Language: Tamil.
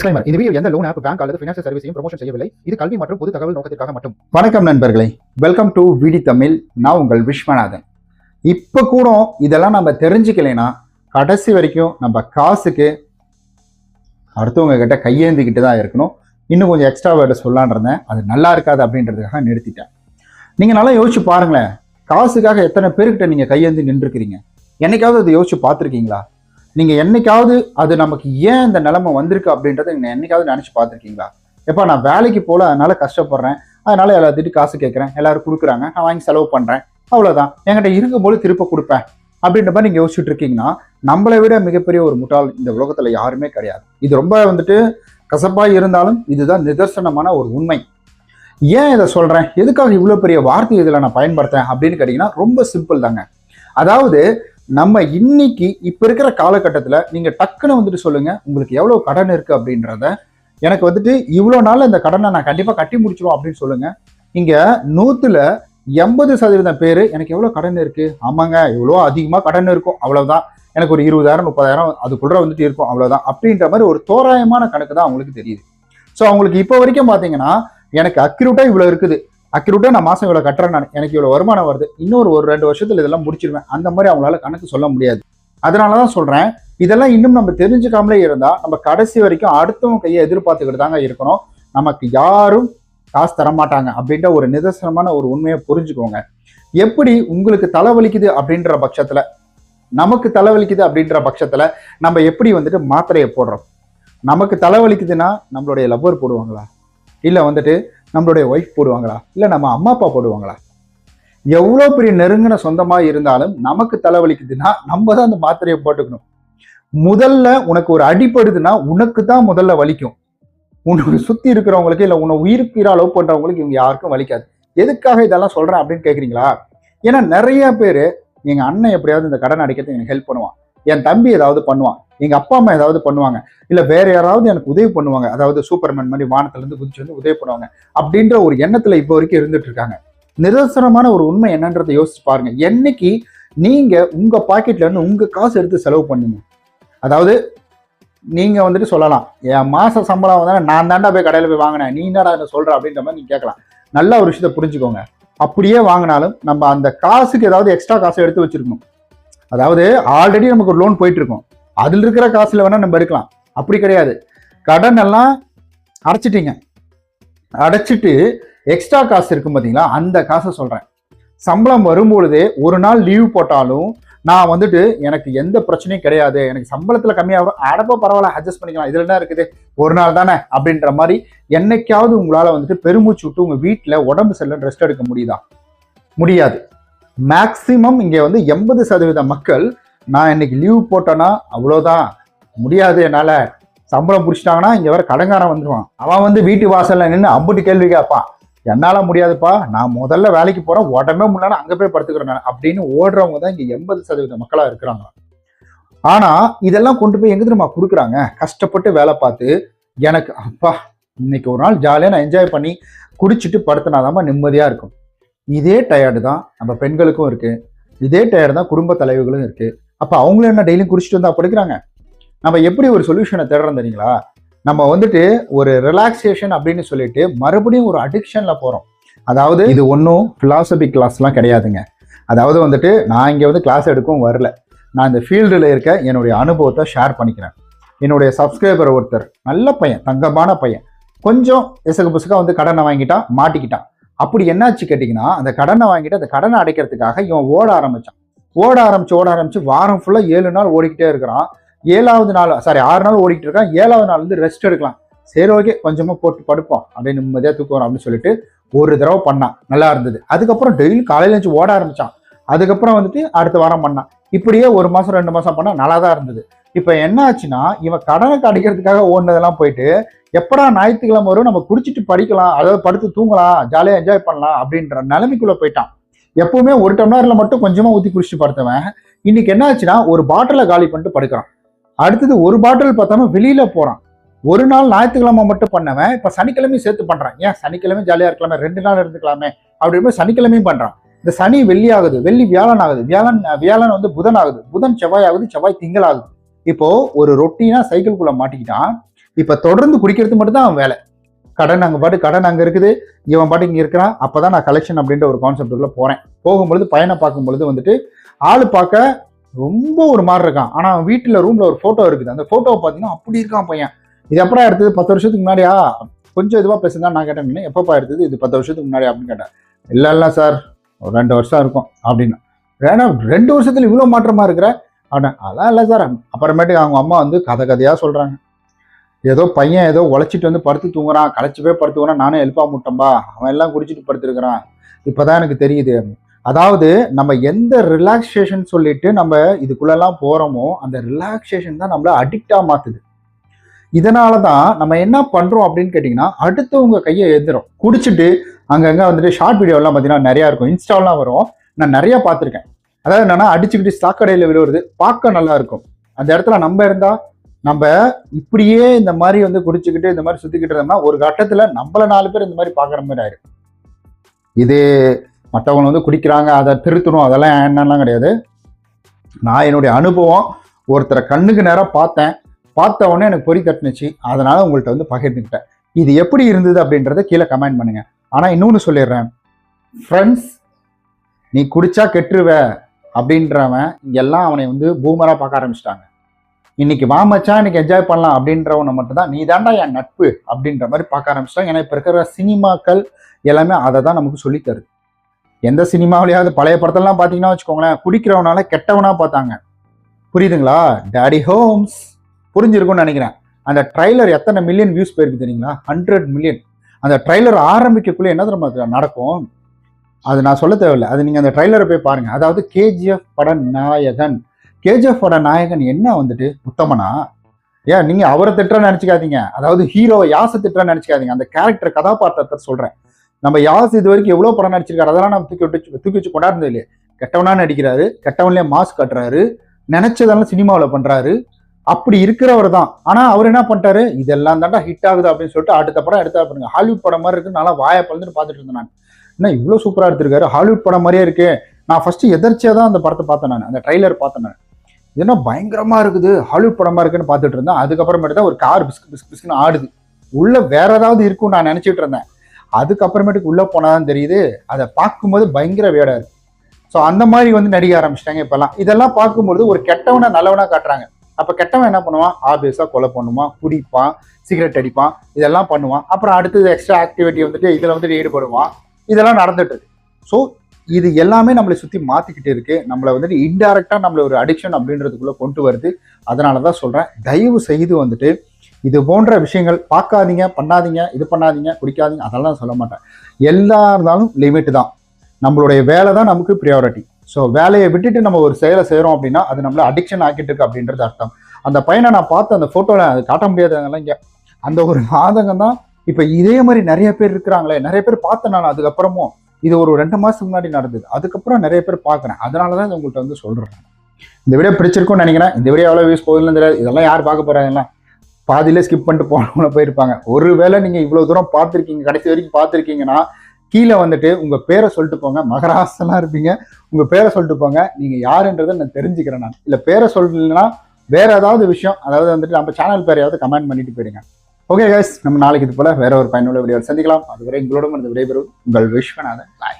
டிஸ்க்ளைமர் இந்த வீடியோ எந்த லோன் ஆப் பேங்க் அல்லது ஃபினான்ஷியல் சர்வீஸையும் ப்ரொமோஷன் செய்யவில்லை. இது கல்வி மற்றும் பொது தகவல் நோக்கத்திற்காக மட்டும். வணக்கம் நண்பர்களே. வெல்கம் டு விடி தமிழ் நான் உங்கள் விஸ்வநாதன். இப்போ கூட இதெல்லாம் நம்ம தெரிஞ்சுக்கலைன்னா கடைசி வரைக்கும் நம்ம காசுக்கு அடுத்தவங்க கிட்ட கையேந்திக்கிட்டு தான் இருக்கணும். இன்னும் கொஞ்சம் எக்ஸ்ட்ரா வேர்டு சொல்லான் இருந்தேன். அது நல்லா இருக்காது அப்படின்றதுக்காக நிறுத்திட்டேன். நீங்கள் நல்லா யோசிச்சு பாருங்களேன். காசுக்காக எத்தனை பேர்கிட்ட நீங்கள் கையேந்தி நின்றுருக்கிறீங்க? என்னைக்காவது அதை யோசிச்சு பார்த்துருக்கீங்களா? நீங்கள் என்னைக்காவது அது நமக்கு ஏன் இந்த நிலைமை வந்திருக்கு அப்படின்றத நீங்கள் என்னைக்காவது நினச்சி பார்த்துருக்கீங்களா? எப்பா நான் வேலைக்கு போல அதனால கஷ்டப்படுறேன். அதனால எல்லாத்துட்டும் காசு கேட்குறேன். எல்லாரும் கொடுக்குறாங்க. நான் வாங்கி செலவு பண்ணுறேன் அவ்வளோதான் என்கிட்ட இருக்கும்போது திருப்ப கொடுப்பேன். அப்படின்ற மாதிரி நீங்கள் யோசிச்சுட்டு இருக்கீங்கன்னா நம்மளை விட மிகப்பெரிய ஒரு முட்டாள் இந்த உலகத்தில் யாருமே கிடையாது. இது ரொம்ப வந்துட்டு கசப்பாக இருந்தாலும் இதுதான் நிதர்சனமான ஒரு உண்மை. ஏன் இதை சொல்கிறேன் எதுக்காக இவ்வளோ பெரிய வார்த்தை இதில் நான் பயன்படுத்துறேன் அப்படின்னு கேட்டிங்கன்னா ரொம்ப சிம்பிள் தாங்க. அதாவது நம்ம இன்னைக்கு இப்போ இருக்கிற காலகட்டத்தில் நீங்கள் டக்குன்னு வந்துட்டு சொல்லுங்கள் உங்களுக்கு எவ்வளோ கடன் இருக்குது அப்படின்றத. எனக்கு வந்துட்டு இவ்வளோ நாள் இந்த கடனை நான் கண்டிப்பாக கட்டி முடிச்சிடும் அப்படின்னு சொல்லுங்கள் இங்கே நூற்றுல எண்பது சதவீதம் பேர் எனக்கு எவ்வளோ கடன் இருக்குது ஆமாங்க இவ்வளோ அதிகமாக கடன் இருக்கும் அவ்வளோதான் எனக்கு ஒரு இருபதாயிரம் முப்பதாயிரம் அதுக்குள்ள வந்துட்டு இருக்கும் அவ்வளோதான் அப்படின்ற மாதிரி ஒரு தோராயமான கணக்கு தான் அவங்களுக்கு தெரியுது. ஸோ அவங்களுக்கு இப்போ வரைக்கும் பார்த்தீங்கன்னா எனக்கு அக்யூரேட்டாக இவ்வளோ இருக்குது. அக்யூரேட்டாக நான் மாதம் இவ்வளோ கட்டுறேன் நான். எனக்கு இவ்வளோ வருமானம் வருது. இன்னொரு ஒரு ரெண்டு வருஷத்தில் இதெல்லாம் முடிச்சிருவேன். அந்த மாதிரி அவங்களால கணக்கு சொல்ல முடியாது. அதனால தான் சொல்கிறேன் இதெல்லாம் இன்னும் நம்ம தெரிஞ்சுக்காமலே இருந்தால் நம்ம கடைசி வரைக்கும் அடுத்தவங்க கையை எதிர்பார்த்துக்கிட்டு தாங்க இருக்கணும். நமக்கு யாரும் காசு தர மாட்டாங்க அப்படின்ற ஒரு நிதர்சனமான ஒரு உண்மையை புரிஞ்சுக்கோங்க. எப்படி உங்களுக்கு தலைவலிக்குது அப்படின்ற பட்சத்தில் நமக்கு தலைவலிக்குது அப்படின்ற பட்சத்தில் நம்ம எப்படி வந்துட்டு மாத்திரையை போடுறோம்? நமக்கு தலைவலிக்குதுன்னா நம்மளுடைய லவ்வர் போடுவாங்களா? இல்லை வந்துட்டு நம்மளுடைய ஒய்ஃப் போடுவாங்களா? இல்லை நம்ம அம்மா அப்பா போடுவாங்களா? எவ்வளோ பெரிய நெருங்கின சொந்தமாக இருந்தாலும் நமக்கு தலைவலிக்குதுன்னா நம்ம தான் அந்த மாத்திரையை போட்டுக்கணும். முதல்ல உனக்கு ஒரு அடிப்படுதுன்னா உனக்கு தான் முதல்ல வலிக்கும். உன்னை சுற்றி இருக்கிறவங்களுக்கு இல்லை உன்னை உயிருக்கு லவ் பண்ணுறவங்களுக்கு இவங்க யாருக்கும் வலிக்காது. எதுக்காக இதெல்லாம் சொல்கிறேன் அப்படின்னு கேட்குறீங்களா ஏன்னா நிறைய பேர் எங்கள் அண்ணன் எப்படியாவது இந்த கடன் அடிக்கிறது எனக்கு ஹெல்ப் பண்ணுவான். என் தம்பி ஏதாவது பண்ணுவான். எங்கள் அப்பா அம்மா ஏதாவது பண்ணுவாங்க. இல்லை வேற யாராவது எனக்கு உதவி பண்ணுவாங்க. அதாவது சூப்பர்மேன் மாதிரி வானத்துலேருந்து குதிச்சு வந்து உதவி பண்ணுவாங்க. அப்படின்ற ஒரு எண்ணத்தில் இப்போ வரைக்கும் இருந்துட்டு இருக்காங்க. நிதர்சனமான ஒரு உண்மை என்னன்றதை யோசிச்சு பாருங்க. என்னைக்கு நீங்க உங்க பாக்கெட்ல இருந்து உங்க காசு எடுத்து செலவு பண்ணுங்க. அதாவது நீங்க வந்துட்டு சொல்லலாம் என் மாச சம்பளம் வந்து நான் தாண்டா போய் கடையில் போய் வாங்கினேன். நீ என்னடா சொல்ற? அப்படின்ற மாதிரி நீங்க கேட்கலாம். நல்ல ஒரு விஷயத்த புரிஞ்சுக்கோங்க. அப்படியே வாங்கினாலும் நம்ம அந்த காசுக்கு ஏதாவது எக்ஸ்ட்ரா காசை எடுத்து வச்சிருக்கணும். அதாவது ஆல்ரெடி நமக்கு ஒரு லோன் போயிட்டு இருக்கோம் அதில் இருக்கிற காசில் வேணால் நம்ம எடுக்கலாம் அப்படி கிடையாது. கடன் எல்லாம் அடைச்சிட்டிங்க. அடைச்சிட்டு எக்ஸ்ட்ரா காசு இருக்கும் பார்த்தீங்களா அந்த காசை சொல்கிறேன் சம்பளம் வரும்பொழுதே ஒரு நாள் லீவ் போட்டாலும் நான் வந்துட்டு எனக்கு எந்த பிரச்சனையும் கிடையாது. எனக்கு சம்பளத்தில் கம்மியாகும். அடப்போ பரவாயில்ல அட்ஜஸ்ட் பண்ணிக்கலாம். இதில் என்ன இருக்குது? ஒரு நாள் தானே அப்படின்ற மாதிரி என்னைக்காவது உங்களால் வந்துட்டு பெருமூச்சு விட்டு உங்கள் வீட்டில் உடம்பு சரியில்லை ரெஸ்ட் எடுக்க முடியுதா? முடியாது. மேக்சிமம் இங்கே வந்து எண்பது சதவீத மக்கள் நான் இன்னைக்கு லீவ் போட்டேன்னா அவ்வளோதான் முடியாது என்னால். சம்பளம் பிடிச்சிட்டாங்கன்னா இங்கே வர கடங்காரன் வந்துடுவான் அவன் வந்து வீட்டு வாசலில் நின்று அம்புட்டு கேள்வி கேட்பான். என்னால் முடியாதுப்பா நான் முதல்ல வேலைக்கு போகிறேன் உடம்பே முடியலன்னா அங்கே போய் படுத்துக்கிறேன் நான் அப்படின்னு ஓடுறவங்க தான் இங்கே எண்பது சதவீத மக்களாக இருக்கிறாங்க. ஆனால் இதெல்லாம் கொண்டு போய் எங்கே தெரியுமா கொடுக்குறாங்க? கஷ்டப்பட்டு வேலை பார்த்து எனக்கு அப்பா இன்னைக்கு ஒரு நாள் ஜாலியாக நான் என்ஜாய் பண்ணி குடிச்சிட்டு படுத்தினாதாம்மா நிம்மதியாக இருக்கும். இதே டயர்டு தான் நம்ம பெண்களுக்கும் இருக்குது இதே டயர்டு தான் குடும்ப தலைவர்களும் இருக்குது அப்போ அவங்களும் என்ன டெய்லியும் குடிச்சிட்டு வந்தா படுக்கிறாங்க நம்ம எப்படி ஒரு சொல்யூஷனை தேடுறோம் தெரியுங்களா? நம்ம வந்துட்டு ஒரு ரிலாக்ஸேஷன் அப்படின்னு சொல்லிட்டு மறுபடியும் ஒரு அடிக்ஷன்ல போறோம். அதாவது இது ஒன்றும் பிலாசபி கிளாஸ்லாம் கிடையாதுங்க. அதாவது வந்துட்டு நான் இங்கே வந்து கிளாஸ் எடுக்கவும் வரல. நான் இந்த ஃபீல்டில் இருக்க என்னுடைய அனுபவத்தை ஷேர் பண்ணிக்கிறேன். என்னுடைய சப்ஸ்கிரைபர் ஒருத்தர் நல்ல பையன் தங்கமான பையன் கொஞ்சம் எசகு புசுக்காக வந்து கடனை வாங்கிட்டான் மாட்டிக்கிட்டான். அப்படி என்னாச்சு கேட்டிங்கன்னா அந்த கடனை வாங்கிட்டு அந்த கடனை அடைக்கிறதுக்காக இவன் ஓட ஆரம்பிச்சான். ஓட ஆரம்பிச்சு ஓட ஆரம்பிச்சு வாரம் ஃபுல்லாக ஏழு நாள் ஓடிக்கிட்டே இருக்கிறான். ஏழாவது நாள் சாரி ஆறு நாள் ஓடிக்கிட்டு இருக்கான். ஏழாவது நாள் வந்து ரெஸ்ட் எடுக்கலாம். சரி ஓகே கொஞ்சமாக போட்டு படுப்போம். அப்படியே நிம்மதியாக தூக்குவோம் அப்படின்னு சொல்லிட்டு ஒரு தடவை பண்ணான். நல்லா இருந்தது. அதுக்கப்புறம் டெய்லி காலையில எழுந்து ஓட ஆரம்பித்தான் அதுக்கப்புறம் வந்துட்டு அடுத்த வாரம் பண்ணான். இப்படியே ஒரு மாதம் ரெண்டு மாதம் பண்ணால் நல்லா தான் இருந்தது. இப்போ என்ன ஆச்சுன்னா இவன் கடனுக்கு அடிக்கிறதுக்காக ஓடினதெல்லாம் போயிட்டு எப்படா ஞாயிற்றுக்கிழமை வரும்? நம்ம குடிச்சிட்டு படிக்கலாம் அதாவது படுத்து தூங்கலாம் ஜாலியாக என்ஜாய் பண்ணலாம் அப்படின்ற நிலைமைக்குள்ளே போயிட்டான். எப்பவுமே ஒரு டம்ளரில் மட்டும் கொஞ்சமாக ஊற்றி குடிச்சிட்டு படுத்தவன். இன்னைக்கு என்ன ஆச்சுன்னா ஒரு பாட்டிலை காலி பண்ணிட்டு படுக்கிறான். அடுத்தது ஒரு பாட்டில் பார்த்தாம வெளியில் போகிறான் ஒரு நாள் ஞாயிற்றுக்கிழமை மட்டும் பண்ணவன் இப்போ சனிக்கிழமையும் சேர்த்து பண்ணுறான் ஏன்? சனிக்கிழமை ஜாலியாக இருக்கலாமே ரெண்டு நாள் இருந்துக்கலாமே அப்படின்னு சனிக்கிழமையும் பண்ணுறான் இந்த சனி வெள்ளி ஆகுது வெள்ளி வியாழன் ஆகுது வியாழன் வியாழன் வந்து புதன் ஆகுது புதன் செவ்வாய் ஆகுது செவ்வாய் திங்கள் ஆகுது இப்போ ஒரு ரொட்டீனா சைக்கிள்குள்ள மாட்டிக்கிட்டான். இப்போ தொடர்ந்து குடிக்கிறது மட்டும்தான் அவன் வேலை. கடன் அங்கே பாட்டு கடன் அங்கே இருக்குது. இவன் பாட்டு இங்கே இருக்கிறான். அப்போ தான் நான் கலெக்ஷன் அப்படின்ற ஒரு கான்செப்டுக்குள்ளே போகிறேன் போகும்பொழுது பையனை பார்க்கும்பொழுது வந்துட்டு ஆள் பார்க்க ரொம்ப ஒரு மாதிரி இருக்கான். ஆனால் அவன் வீட்டில் ரூமில் ஒரு ஃபோட்டோ இருக்குது. அந்த ஃபோட்டோவை பார்த்தீங்கன்னா அப்படி இருக்கான் பையன். இது எப்படா எடுத்தது? பத்து வருஷத்துக்கு முன்னாடியா? கொஞ்சம் இதுவாக பேசுதான் நான் கேட்டேன் எப்பப்பா எடுத்தது? இது பத்து வருஷத்துக்கு முன்னாடி அப்படின்னு கேட்டேன். இல்லை இல்லை சார் ஒரு ரெண்டு வருஷம் இருக்கும். அப்படின்னு. ஏன்னா ரெண்டு வருஷத்துல இவ்வளோ மாற்றமாக இருக்கிற? அப்படின்னு. அதெல்லாம் இல்லை சார் அப்புறமேட்டுக்கு அவங்க அம்மா வந்து கதை கதையாக சொல்கிறாங்க ஏதோ பையன் ஏதோ உழைச்சிட்டு வந்து படுத்து தூங்குறான். களைச்சு போய் படுத்து நானும் நானே எழுப்பா முட்டம்பா. அவன் எல்லாம் குடிச்சிட்டு படுத்துருக்கிறான். இப்பதான் எனக்கு தெரியுது. அதாவது நம்ம எந்த ரிலாக்ஸேஷன் சொல்லிட்டு நம்ம இதுக்குள்ளெல்லாம் போகிறோமோ அந்த ரிலாக்ஸேஷன் தான் நம்மளை அடிக்டாக மாற்றுது இதனால தான் நம்ம என்ன பண்ணுறோம் அப்படின்னு கேட்டிங்கன்னா அடுத்தவங்க கையை எந்திரும் குடிச்சிட்டு அங்கங்கே வந்துட்டு ஷார்ட் வீடியோலாம் பார்த்தீங்கன்னா நிறையா இருக்கும். இன்ஸ்டாலாம் வரும். நான் நிறையா பார்த்துருக்கேன். அதாவது என்னென்னா அடிச்சுக்கிட்டு சாக்கடையில் விழுவுறது பார்க்க நல்லா இருக்கும். அந்த இடத்துல நம்ம இருந்தால் நம்ம இப்படியே இந்த மாதிரி வந்து குடிச்சுக்கிட்டு இந்த மாதிரி சுத்திக்கிட்டு இருந்தோம்னா ஒரு கட்டத்துல நம்மள நாலு பேர் இந்த மாதிரி பார்க்குற மாதிரி ஆயிரும். இது மற்றவங்க வந்து குடிக்கிறாங்க அதை திருத்தணும் அதெல்லாம் என்னெல்லாம் கிடையாது. நான் என்னுடைய அனுபவம் ஒருத்தரை கண்ணுக்கு நேரம் பார்த்தேன் பார்த்த உடனே எனக்கு பொறி தட்டுனுச்சு. அதனால உங்கள்கிட்ட வந்து பகிர்ந்துக்கிட்டேன். இது எப்படி இருந்தது அப்படின்றத கீழே கமெண்ட் பண்ணுங்க. ஆனால் இன்னொன்று சொல்லிடுறேன். ஃப்ரெண்ட்ஸ் நீ குடிச்சா கெட்டுருவ அப்படின்றவன் எல்லாம் அவனை வந்து பூமரா பார்க்க ஆரம்பிச்சிட்டாங்க. இன்னைக்கு வா மச்சான் இன்னைக்கு என்ஜாய் பண்ணலாம் அப்படின்றவனை மட்டும்தான். நீ தாண்டா என் நட்பு அப்படின்ற மாதிரி பார்க்க ஆரம்பிச்சிட்டாங்க. ஏன்னா இப்போ இருக்கிற சினிமாக்கள் எல்லாமே அதை தான் நமக்கு சொல்லித் தருது. எந்த சினிமாவிலையாவது பழைய படத்தெல்லாம் பார்த்தீங்கன்னா வச்சுக்கோங்களேன் குடிக்கிறவனால கெட்டவனா பார்த்தாங்க. புரியுதுங்களா? டேடி ஹோம்ஸ் புரிஞ்சிருக்கும்னு நினைக்கிறேன். அந்த ட்ரைலர் எத்தனை மில்லியன் வியூஸ் போயிருக்கு தெரியுங்களா? ஹண்ட்ரட் மில்லியன் அந்த ட்ரைலர் ஆரம்பிக்கக்குள்ளே என்ன தெரியுமா நடக்கும். அது நான் சொல்ல தேவையில்லை. அது நீங்கள் அந்த ட்ரைலரை போய் பாருங்கள் அதாவது கேஜிஎஃப் பட நாயகன். கேஜிஎஃப் பட நாயகன் என்ன வந்துட்டு உத்தமனா? ஏன் நீங்க அவரை திட்டுற நினைச்சுக்காதீங்க. அதாவது ஹீரோவை யாச திட்டுற நினைச்சுக்காதீங்க. அந்த கேரக்டர் கதாபாத்திரத்தை சொல்றேன். நம்ம யாஸ் இது வரைக்கும் எவ்வளவு படம் நடிச்சிருக்காரு அதெல்லாம் நம்ம தூக்கி விட்டு தூக்கி வச்சு கொண்டாடுறது இல்லையே. கெட்டவனா நடிக்கிறாரு கெட்டவன்லயே மாஸ்க் கட்டுறாரு நினைச்சதெல்லாம் சினிமாவில் பண்றாரு. அப்படி இருக்கிறவர் தான். ஆனா அவர் என்ன பண்ணிட்டாரு? இதெல்லாம் தாண்டா ஹிட் ஆகுது அப்படின்னு சொல்லிட்டு அடுத்த படம் எடுத்தா பண்ணுங்க ஹாலிவுட் படம் மாதிரி இருக்கு. நல்லா வாயை பழந்துட்டு பார்த்துட்டு இருந்தேன் நான். என்ன இவ்வளவு சூப்பரா எடுத்திருக்காரு? ஹாலிவுட் படம் மாதிரியே இருக்கு. நான் ஃபர்ஸ்ட் எதர்ச்சியா தான் அந்த படத்தை பார்த்தேன் நான். அந்த ட்ரைலர் பார்த்தேன் நான். என்ன பயங்கரமா இருக்குது? ஹாலிவுட் படமா இருக்குன்னு பார்த்துட்டு இருந்தேன். அதுக்கப்புறமேட்டு தான் ஒரு கார் பிஸ்கு பிஸ்கு பிஸ்குன்னு ஆடுது. உள்ள வேற ஏதாவது இருக்கும்னு நான் நினச்சிட்டு இருந்தேன். அதுக்கப்புறமேட்டுக்கு உள்ளே போனாதான் தெரியுது. அதை பார்க்கும்போது பயங்கர வேடா இருக்கு. ஸோ அந்த மாதிரி வந்து நடிக்க ஆரம்பிச்சிட்டாங்க இப்போல்லாம். இதெல்லாம் பார்க்கும்போது ஒரு கெட்டவனை நல்லவனாக காட்டுறாங்க. அப்போ கெட்டவன் என்ன பண்ணுவான்? ஆபியஸா கொலை பண்ணுவான் குடிப்பான் சிகரெட் அடிப்பான் இதெல்லாம் பண்ணுவான். அப்புறம் அடுத்தது எக்ஸ்ட்ரா ஆக்டிவிட்டி வந்துட்டு இதில் வந்துட்டு ஈடுபடுவான். இதெல்லாம் நடந்துட்டு ஸோ இது எல்லாமே நம்மளை சுற்றி மாற்றிக்கிட்டே இருக்கு. நம்மளை வந்துட்டு இன்டைரக்டாக நம்மள ஒரு அடிக்ஷன் அப்படின்றதுக்குள்ளே கொண்டு வருது. அதனால தான் சொல்கிறேன் தயவு செய்து வந்துட்டு இது போன்ற விஷயங்கள் பார்க்காதீங்க பண்ணாதீங்க இது பண்ணாதீங்க குடிக்காதீங்க அதெல்லாம் சொல்ல மாட்டேன். எல்லா இருந்தாலும் லிமிட் தான். நம்மளுடைய வேலை தான் நமக்கு ப்ரியாரிட்டி ஸோ வேலையை விட்டுட்டு நம்ம ஒரு செயலை செய்கிறோம் அப்படின்னா அது நம்மளை அடிக்ஷன் ஆக்கிட்டு இருக்கு அப்படின்றது அர்த்தம். அந்த பையனை நான் பார்த்து அந்த ஃபோட்டோவில் அது காட்ட முடியாதவங்கலாம் இங்கே. அந்த ஒரு ஆதங்கம் தான். இப்போ இதே மாதிரி நிறைய பேர் இருக்கிறாங்களே நிறைய பேர் பார்த்தேன் நான் அதுக்கப்புறமும் இது ஒரு ரெண்டு மாதத்துக்கு முன்னாடி நடந்தது. அதுக்கப்புறம் நிறைய பேர் பார்க்குறேன். அதனால தான் இது உங்கள்கிட்ட வந்து சொல்கிறேன் இந்த வீடியோ பிடிச்சிருக்கும்னு நினைக்கிறேன். இந்த வீடியோ எவ்வளோ வியூஸ் போகுதுன்னு தெரியாது. இதெல்லாம் யார் பார்க்க போகிறாங்க பாதியிலே ஸ்கிப் பண்ணிட்டு போனவங்கள போயிருப்பாங்க. ஒருவேளை நீங்கள் இவ்வளோ தூரம் பார்த்துருக்கீங்க கடைசி வரைக்கும் பார்த்துருக்கீங்கன்னா கீழே வந்துட்டு உங்கள் பேரை சொல்லிட்டு போங்க. மகராசெல்லாம் இருப்பீங்க. உங்கள் பேரை சொல்லிட்டு போங்க. நீங்கள் யாருன்றதை நான் தெரிஞ்சுக்கிறேன் நான். இல்லை பேரை சொல்லலைன்னா வேறு ஏதாவது விஷயம். அதாவது வந்துட்டு நம்ம சேனல் பேரையாவது கமெண்ட் பண்ணிட்டு போயிடுங்க ஓகே கைஸ் நம்ம நாளைக்கு இது போல வேற ஒரு பயனுள்ள வீடியோ சந்திக்கலாம். அதுவரை எங்களோட இந்த விடைபெறும் உங்கள் விஸ்வநாதன். பாய்